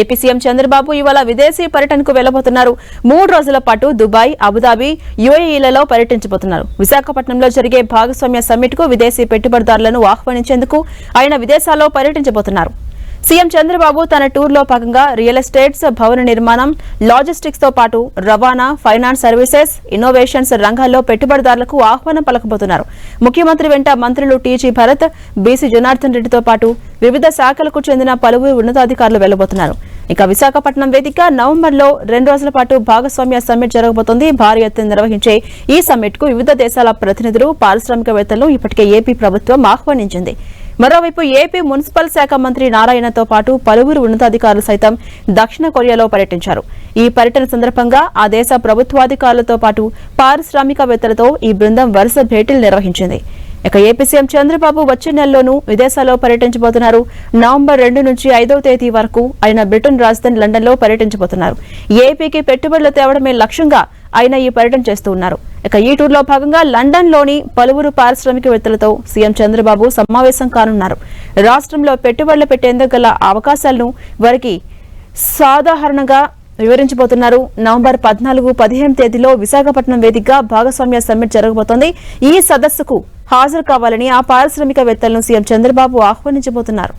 AP CM Chandrababu ఇవాళ విదేశీ పర్యటనకు వెళ్ళబోతున్నారు మూడు రోజుల పాటు దుబాయ్ అబుదాబి యుఏఈలలో పర్యటించబోతున్నారు. విశాఖపట్నంలో జరిగే భాగస్వామ్య సమ్మిట్కు విదేశీ పెట్టుబడిదారులను ఆహ్వానించేందుకు ఆయన విదేశాల్లో పర్యటించబోతున్నారు. సీఎం చంద్రబాబు తన టూర్లో భాగంగా రియల్ ఎస్టేట్స్ భవన నిర్మాణం లాజిస్టిక్స్తో పాటు రవాణా ఫైనాన్స్ సర్వీసెస్ ఇన్నోవేషన్స్ రంగాల్లో పెట్టుబడిదారులకు ఆహ్వానం పలకబోతున్నారు. ముఖ్యమంత్రి వెంట మంత్రులు టీజీ భరత్ బీసీ జనార్దన్ రెడ్డితో పాటు వివిధ శాఖలకు చెందిన పలువురు ఉన్నతాధికారులు వెళ్ళబోతున్నారు. ఇక విశాఖపట్నం వేదిక నవంబర్లో రెండు రోజుల పాటు భాగస్వామ్య సమ్మిట్ జరగబోతోంది. భారీ ఎత్తున నిర్వహించే ఈ సమ్మిట్కు వివిధ దేశాల ప్రతినిధులు పారిశ్రామికవేత్తలను ఇప్పటికే ఏపీ ప్రభుత్వం ఆహ్వానించింది. మరోవైపు ఏపీ మున్సిపల్ శాఖ మంత్రి నారాయణతో పాటు పలువురు ఉన్నతాధికారులు సైతం దక్షిణ కొరియాలో పర్యటించారు. ఈ పర్యటన సందర్భంగా ఆ దేశ ప్రభుత్వాధికారులతో పాటు పారిశ్రామికవేత్తలతో ఈ బృందం వరుస భేటీలు నిర్వహించింది. ఇక ఏపీ సీఎం చంద్రబాబు వచ్చే నెలలోనూ విదేశాల్లో పర్యటించబోతున్నారు. నవంబర్ రెండు నుంచి ఐదవ తేదీ వరకు ఆయన బ్రిటన్ రాజధాని లండన్లో పర్యటించబోతున్నారు. ఏపీకి పెట్టుబడులు తేవడమే లక్ష్యంగా ఆయన ఈ పర్యటన చేస్తూ ఉన్నారు. ఇక ఈ టూర్లో భాగంగా లండన్లోని పలువురు పారిశ్రామికవేత్తలతో సీఎం చంద్రబాబు సమావేశం కానున్నారు. రాష్ట్రంలో పెట్టుబడులు పెట్టేందుకు గల అవకాశాలను వారికి సాధారణంగా వివరించబోతున్నారు. నవంబర్ పద్నాలుగు పదిహేను తేదీలో విశాఖపట్నం వేదికగా భాగస్వామ్య సమ్మిట్ జరగబోతోంది. ఈ సదస్సుకు హాజరు కావాలని ఆ పారిశ్రామికవేత్తలను సీఎం చంద్రబాబు ఆహ్వానించబోతున్నారు.